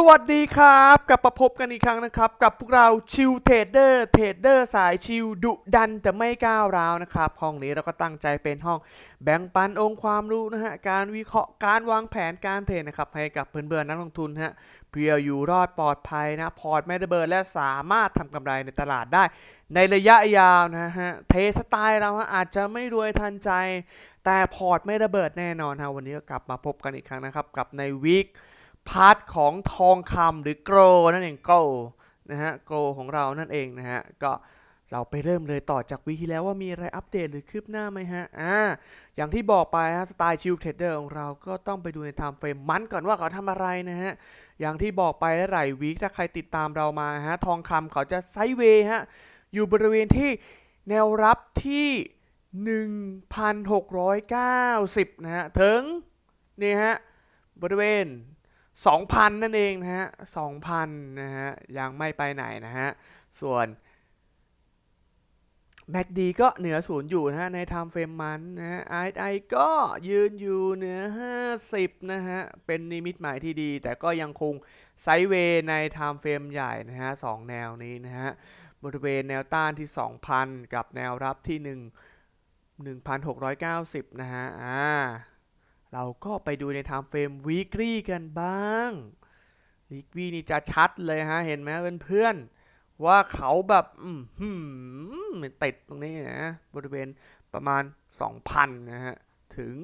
สวัสดีครับกลับมาพบกันอีกครั้งนะครับ กับพวกเราชิวเทรดเดอร์เทรดเดอร์สายชิวดุดันแต่ไม่ก้าวร้าวนะครับ ห้องนี้เราก็ตั้งใจเป็นห้องแบ่งปันองค์ความรู้นะฮะการวิเคราะห์การวางแผนการเทรดนะครับให้กับเพื่อนๆนักลงทุนฮะเพื่ออยู่รอดปลอดภัยนะพอร์ตไม่ระเบิดและสามารถทำกำไรในตลาดได้ ในระยะยาวนะฮะเทสไตล์เราฮะอาจจะไม่รวยทันใจ แต่พอร์ตไม่ระเบิดแน่นอนฮะวันนี้ก็กลับมาพบกันอีกครั้งนะครับกับในวีค พาร์ทของทองคำหรือโกลนั่นเองโกลนะฮะโกลของเรานั่นเองนะฮะก็เราไปเริ่มเลยต่อจากวีคที่แล้วว่ามีอะไรอัปเดตหรือคืบหน้าไหมฮะ อ่า อย่างที่บอกไปฮะสไตล์ชิลเทรดเดอร์ของเราก็ต้องไปดูในไทม์เฟรมมันก่อนว่าเขาทำอะไรนะฮะ อย่างที่บอกไปหลายวีคถ้าใครติดตามเรามาฮะ ทองคำเขาจะไซด์เวย์ฮะ อยู่บริเวณที่แนวรับที่ 1,690 นะฮะ ถึง นี่ฮะ บริเวณ 2,000 นั่นเองนะฮะ2,000 นะฮะ ยังไม่ไปไหนนะฮะ ส่วน MACD ก็เหนือศูนย์อยู่นะฮะ ใน time frame มันนะฮะ RSI ก็ยืนอยู่เหนือ 50 นะฮะ เป็นนิมิตหมายที่ดี แต่ก็ยังคงไซด์เวย์ใน time frame ใหญ่นะฮะสองแนวนี้นะฮะ บริเวณแนวต้านที่ 2,000 กับแนวรับที่ 1 1,690 นะฮะ อ่า เราก็ไปดูใน time frame weekly กันบ้าง weekly นี่จะชัดเลยฮะ เห็นไหมเพื่อนๆ ว่าเขาแบบอืมติดตรงนี้นะ บริเวณประมาณ 2,000 นะฮะ ถึง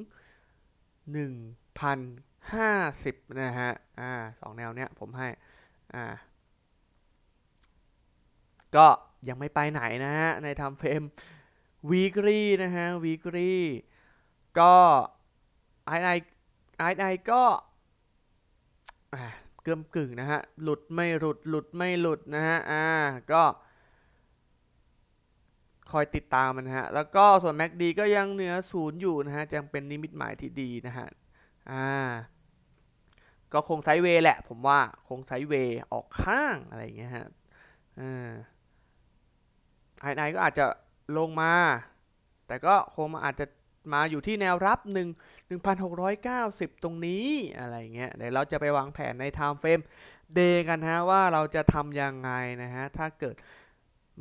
1,050 นะฮะ อ่าสองแนวเนี้ยผมให้ อ่า ก็ยังไม่ไปไหนนะฮะ ใน time frame weekly นะฮะ weekly ก็ ไอไอไอไอก็เกือมกึ่งนะฮะ หลุดไม่หลุด หลุดไม่หลุดนะฮะ อ่า ก็ คอยติดตามมันนะฮะ แล้วก็ส่วน MACD ก็ยังเหนือศูนย์อยู่นะฮะ ยังเป็นนิมิตหมายที่ดีนะฮะ อ่า ก็คงไซเวย์แหละ ผมว่า คงไซเวย์ออกข้างอะไรอย่างเงี้ยฮะ อ่าไอไอก็อาจจะลงมา แต่ก็คงอาจจะมาอยู่ที่แนวรับ1 1,690 ตรงนี้อะไรเงี้ยเดี๋ยวเราจะไปวางแผนใน time frame day กันฮะว่าเราจะทำยังไงนะฮะถ้าเกิด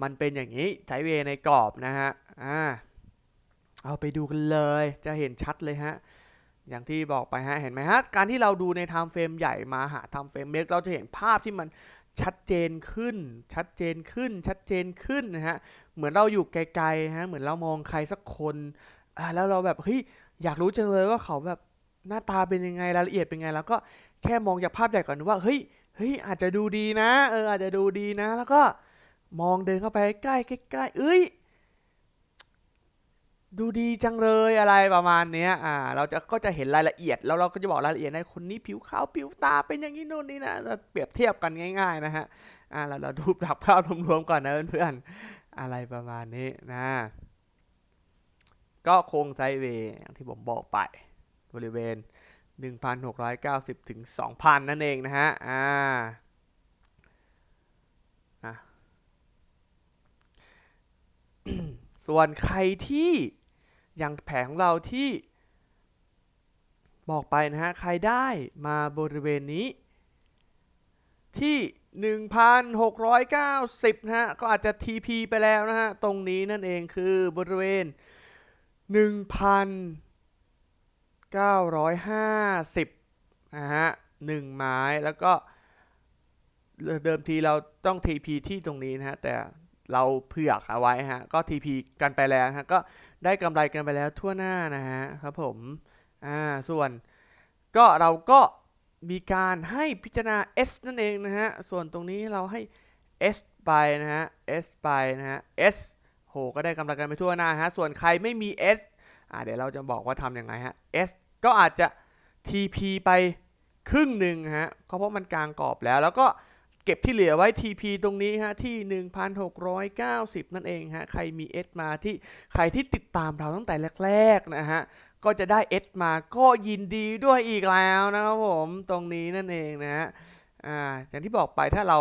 มันเป็นอย่างนี้ไซด์เวในกรอบนะฮะอ่าเอาไปดูกันเลยจะเห็นชัดเลยฮะอย่างที่บอกไปฮะเห็นไหมฮะการที่เราดูใน time frame ใหญ่มาหา time frame เล็กเราจะเห็นภาพที่มันชัดเจนขึ้น ชัดเจนขึ้น ชัดเจนขึ้นนะฮะ เหมือนเราอยู่ไกลๆฮะ เหมือนเรามองใครสักคนอ่าแล้วเราแบบเฮ้ย อยากรู้จังเลยว่าเขาแบบหน้าตาเป็นยังไงรายละเอียดเป็นไง แล้วก็แค่มองจากภาพใหญ่ก่อนว่าเฮ้ยเฮ้ยอาจจะดูดีนะ เอออาจจะดูดีนะ แล้วก็มองเดินเข้าไปใกล้ใกล้เอ้ยดูดีจังเลยอะไรประมาณเนี้ย อ่า เราจะก็จะเห็นรายละเอียด แล้วเราก็จะบอกรายละเอียดในคนนี้ผิวขาวผิวตาเป็นอย่างนี้นู่นนี่นะเราเปรียบเทียบกันง่าย ๆ นะฮะ อ่า เราเราดูปรับภาพรวมๆก่อนนะเพื่อนๆอะไรประมาณนี้นะ ก็คงไซด์เวย์อย่างที่ผมบอกไปบริเวณ 1,690 ถึง 2,000 นั่นเองนะฮะ อ่าส่วนใครที่อย่างแผงของเราที่บอกไปนะฮะ ใครได้มาบริเวณนี้ ที่ 1,690 นะฮะ ก็อาจจะ TP ไปแล้วนะฮะ ตรงนี้นั่นเองคือบริเวณ 1,950นะฮะหนึ่งไม้แล้วก็เดิมทีเราต้อง TP ที่ตรงนี้นะฮะแต่เราเผื่อกเอาไว้ฮะก็ TP กันไปแล้วฮะก็ได้กำไรกันไปแล้วทั่วหน้านะฮะครับผมอ่าส่วนก็เราก็มีการให้พิจารณา S นั่นเองนะฮะส่วนตรงนี้เราให้ S ไปนะฮะ S ไปนะฮะ S โหก็ได้กำไรกันไปทั่วหน้าฮะ ส่วนใครไม่มี S อ่าเดี๋ยวเราจะบอกว่าทำยังไงฮะ S ก็อาจจะ TP ไปครึ่งหนึ่งฮะก็เพราะมันกลางกรอบแล้ว แล้วก็เก็บที่เหลือไว้ TP ตรงนี้ฮะที่ 1,690 นั่นเองฮะ ใครมี S มาที่ใครที่ติดตามเราตั้งแต่แรกๆนะฮะ ก็จะได้ S มาก็ยินดีด้วยอีกแล้วนะครับผม ตรงนี้นั่นเองนะฮะ อ่า อย่างที่บอกไปถ้าเรา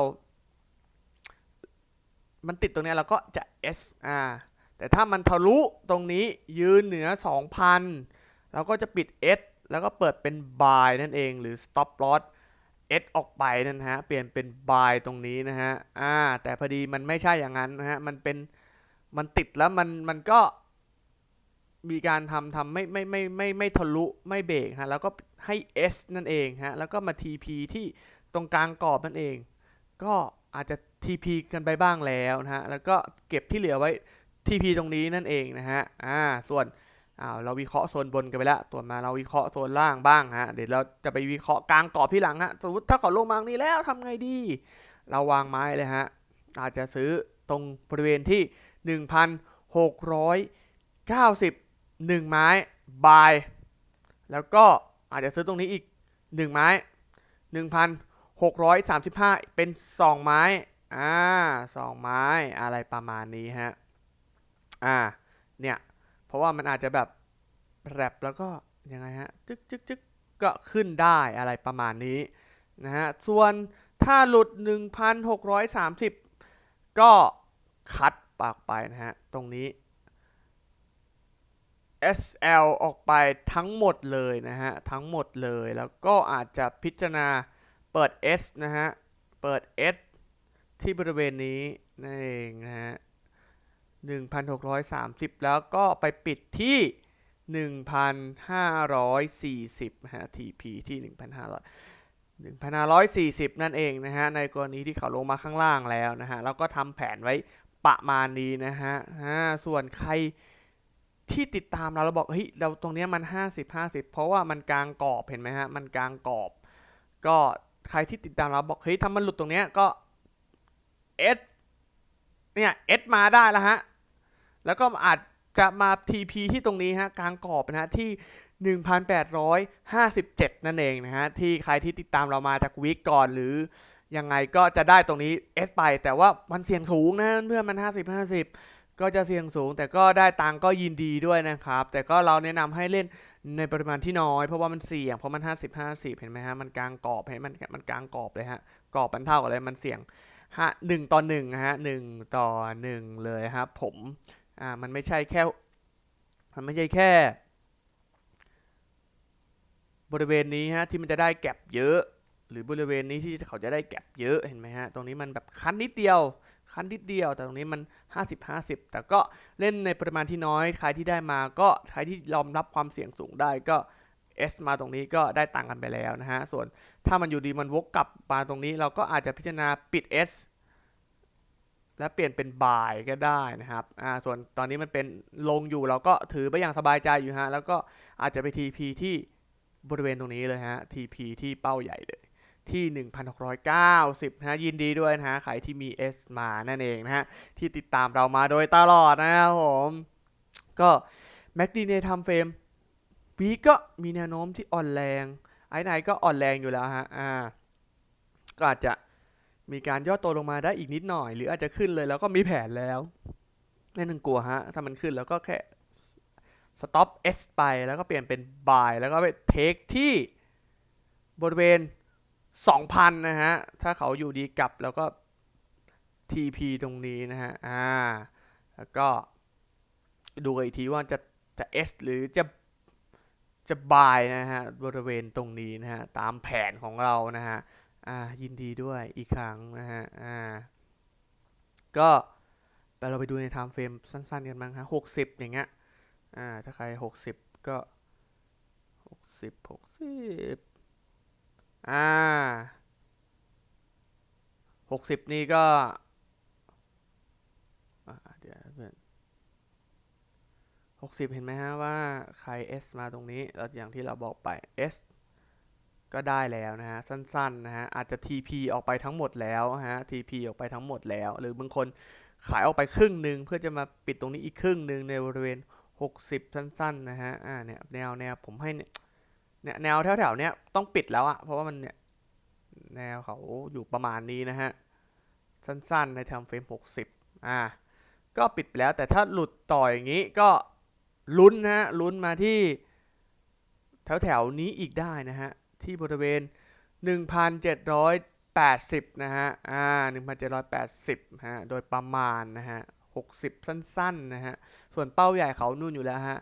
มันติดตรงนี้เราก็จะ S อ่าแต่ถ้ามันทะลุตรงนี้ยืนเหนือ 2,000 เราก็จะปิด S แล้วก็เปิดเป็น buy นั่นเองหรือ stop loss S ออกไปนั่นนะฮะเปลี่ยนเป็น buy ตรงนี้นะฮะอ่าแต่พอดีมันไม่ใช่อย่างนั้นนะฮะมันเป็นมันติดแล้วมันมันก็มีการทำทำไม่ไม่ไม่ไม่ไม่ทะลุไม่เบรกฮะแล้วก็ให้ S นั่นเองฮะแล้วก็มา TP ที่ตรงกลางกรอบนั่นเอง ก็อาจจะ TP กันไปบ้างแล้วนะฮะ แล้วก็เก็บที่เหลือไว้ TP ตรงนี้นั่นเองนะฮะ อ่า ส่วนอ้าวเราวิเคราะห์โซนบนกันไปแล้วตัวมาเราวิเคราะห์โซนล่างบ้างฮะ เดี๋ยวเราจะไปวิเคราะห์กลางกรอบที่หลังฮะ สมมติถ้าขอลงมางนี้แล้วทำไงดี เราวางไม้เลยฮะ อาจจะซื้อตรงบริเวณที่ 1,690 1ไม้บาย แล้วก็อาจจะซื้อตรงนี้อีก 1 ไม้ 1,635 เป็น 2 ไม้ อ่า2ไม้อะไรประมาณนี้ฮะ อ่า เนี่ย เพราะว่ามันอาจจะแบบแรบแล้วก็ยังไงฮะ จึ๊กจึ๊กจึ๊กก็ขึ้นได้อะไรประมาณนี้นะฮะ ส่วนถ้าหลุด 1,630 ก็คัดปากไปนะฮะ ตรงนี้ SL ออกไปทั้งหมดเลยนะฮะ ทั้งหมดเลยแล้วก็อาจจะพิจารณาเปิด S นะฮะ เปิด S ที่บริเวณนี้นั่นเองนะฮะ1,630 แล้วก็ไปปิดที่ 1,540นะฮะ TP ที่ 1,500 1,540 นั่นเองนะฮะ ในกรณีที่เขาลงมาข้างล่างแล้วนะฮะแล้วก็ทำแผนไว้ประมาณนี้นะฮะส่วนใครที่ติดตามเราเราบอกเฮ้ยเราตรงเนี้ยมัน 50 50 เพราะว่ามันกลางกรอบเห็นไหมฮะ มันกลางกรอบ ก็ใครที่ติดตามเราบอกเฮ้ยถ้ามันหลุดตรงเนี้ก็ ยก็ S เนี่ย S มาได้แล้วฮะ แล้วก็อาจจะมา TP ที่ตรงนี้ฮะกลางกรอบนะฮะที่ 1,857 นั่นเองนะฮะ ที่ใครที่ติดตามเรามาจากวีคก่อนหรือยังไงก็จะได้ตรงนี้ S ไป แต่ว่ามันเสี่ยงสูงนะเพื่อนมัน 50 50 ก็จะเสี่ยงสูง แต่ก็ได้ตังก็ยินดีด้วยนะครับ แต่ก็เราแนะนำให้เล่นในปริมาณที่น้อย เพราะว่ามันเสี่ยงเพราะมัน 50 50 เห็นไหมฮะ มันกลางกรอบเห็นมันมันกลางกรอบเลยฮะกรอบมันเท่ากันเลยมันเสี่ยง ฮะหนึ่งต่อหนึ่งนะฮะหนึ่งต่อหนึ่งเลยครับผมอ่ามันไม่ใช่แค่มันไม่ใช่แค่ บริเวณนี้ฮะที่มันจะได้แก็บเยอะ หรือบริเวณนี้ที่เขาจะได้แก็บเยอะเห็นไหมฮะตรงนี้มันแบบคันนิดเดียวคันนิดเดียวแต่ตรงนี้มัน 50 50 แต่ก็เล่นในปริมาณที่น้อยใครที่ได้มาก็ใครที่ยอมรับความเสี่ยงสูงได้ก็ S มาตรงนี้ก็ได้ตังกันไปแล้วนะฮะ ส่วนถ้ามันอยู่ดีมันวกกลับมาตรงนี้ เราก็อาจจะพิจารณาปิด S และเปลี่ยนเป็น buy ก็ได้นะครับ อ่า ส่วนตอนนี้มันเป็นลงอยู่เราก็ถือไปอย่างสบายใจอยู่ฮะ แล้วก็อาจจะไป TP ที่บริเวณตรงนี้เลยฮะ TP ที่เป้าใหญ่เลยที่ 1,690 นะฮะยินดีด้วยนะฮะใครที่มี S มานั่นเองนะฮะ ที่ติดตามเรามาโดยตลอดนะครับผม ก็ MACD ในทำเฟรม วีก็มีแนวโน้มที่อ่อนแรงไอ้ไนก็อ่อนแรงอยู่แล้วฮะอ่าก็อาจจะมีการย่อตัวลงมาได้อีกนิดหน่อย หรืออาจจะขึ้นเลยแล้วก็มีแผนแล้วไม่ต้องกลัวฮะ ถ้ามันขึ้นแล้วก็แค่ stop S ไปแล้วก็เปลี่ยนเป็น buy แล้วก็ไป take ที่บริเวณ 2,000 นะฮะ ถ้าเขาอยู่ดีกลับแล้วก็ TP ตรงนี้นะฮะ อ่า แล้วก็ดูอีกทีว่าจะจะ S หรือจะ จะ buy นะฮะบริเวณตรงนี้นะฮะตามแผนของเรานะฮะอ่ายินดีด้วยอีกครั้งนะฮะอ่าก็ไปเราไปดูใน time frame สั้นๆกันบ้างฮะ60อย่างเงี้ยอ่าถ้าใคร60ก็60 60อ่า60นี่ก็เดี๋ยวเพื่อน 60 เห็นไหมฮะว่าใคร S มาตรงนี้แล้วอย่างที่เราบอกไป S ก็ได้แล้วนะฮะ สั้นๆนะฮะ อาจจะ TP ออกไปทั้งหมดแล้วฮะ TP ออกไปทั้งหมดแล้ว หรือบางคนขายออกไปครึ่งหนึ่งเพื่อจะมาปิดตรงนี้อีกครึ่งหนึ่งในบริเวณ 60 สั้นๆนะฮะอ่าเนี่ยแนวแนวผมให้เนี่ยเนี่ยแนวแถวๆเนี้ยต้องปิดแล้วอะเพราะว่ามันเนี่ยแนวเขาอยู่ประมาณนี้นะฮะ สั้นๆในทำเฟรม 60 อ่าก็ปิดไปแล้วแต่ถ้าหลุดต่ออย่างนี้ก็ ลุ้นนะฮะลุ้นมาที่แถวๆนี้อีกได้นะฮะที่บริเวณ 1,780 นะฮะอ่า1,780ฮะโดยประมาณนะฮะ60 สั้นๆนะฮะส่วนเป้าใหญ่เขานู่นอยู่แล้วฮะ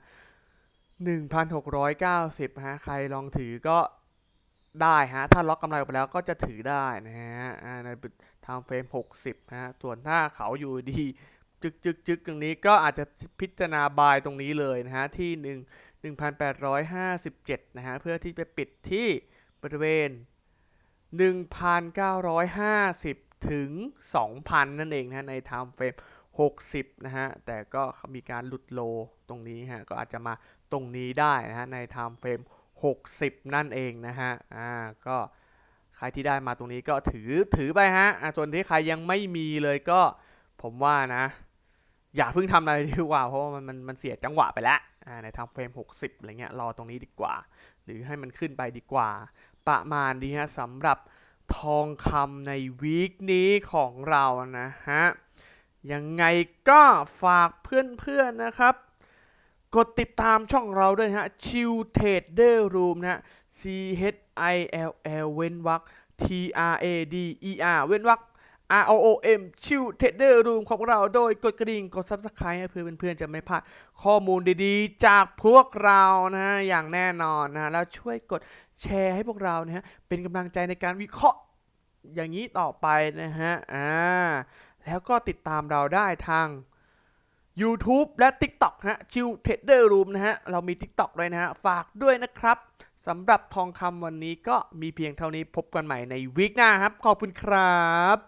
1,690ฮะใครลองถือก็ได้ฮะ ถ้าล็อกกำไรออกไปแล้วก็จะถือได้นะฮะในทม์เฟรม 60ฮะ ส่วนถ้าเขาอยู่ดี จึกจึกจึกตรงนี้ก็อาจจะพิจารณาบายตรงนี้เลยนะฮะที่ 1 1,857 นะฮะเพื่อที่ไปปิดที่บริเวณ 1,950 ถึง 2,000 นั่นเองนะฮะในไทม์เฟรม60 นะฮะ แต่ก็มีการหลุดโลตรงนี้ฮะ ก็อาจจะมาตรงนี้ได้นะฮะ ในไทม์เฟรม60 นั่นเองนะฮะ อ่า ก็ใครที่ได้มาตรงนี้ก็ถือถือไปฮะ อ่าส่วนที่ใครยังไม่มีเลยก็ผมว่านะ อย่าเพิ่งทำอะไรดีกว่า เพราะว่ามันมันมันเสียจังหวะไปแล้วในทม์เฟรม 60อะไรเงี้ยรอตรงนี้ดีกว่า หรือให้มันขึ้นไปดีกว่า ประมาณนี้ฮะสำหรับทองคำในวีคนี้ของเรานะฮะยังไงก็ฝากเพื่อนๆนะครับ กดติดตามช่องเราด้วยฮะ Chill Trader Room นะฮะ C H I L L เว้นวรรค T R A D E R เว้นวรรค R O O M Chill Trader Room ของเราโดยกดกระดิ่งกด Subscribe เพื่อนเพื่อนๆจะไม่พลาดข้อมูลดีๆ จากพวกเรานะฮะอย่างแน่นอนนะฮะแล้วช่วยกดแชร์ให้พวกเรานะฮะเป็นกำลังใจในการวิเคราะห์อย่างนี้ต่อไปนะฮะอ่าแล้วก็ติดตามเราได้ทาง YouTube และ TikTok นะฮะชิวเทเดอร์รูมนะฮะเรามี TikTok ด้วยนะฮะฝากด้วยนะครับสำหรับทองคำวันนี้ก็มีเพียงเท่านี้พบกันใหม่ในวีคหน้าครับ ขอบคุณครับ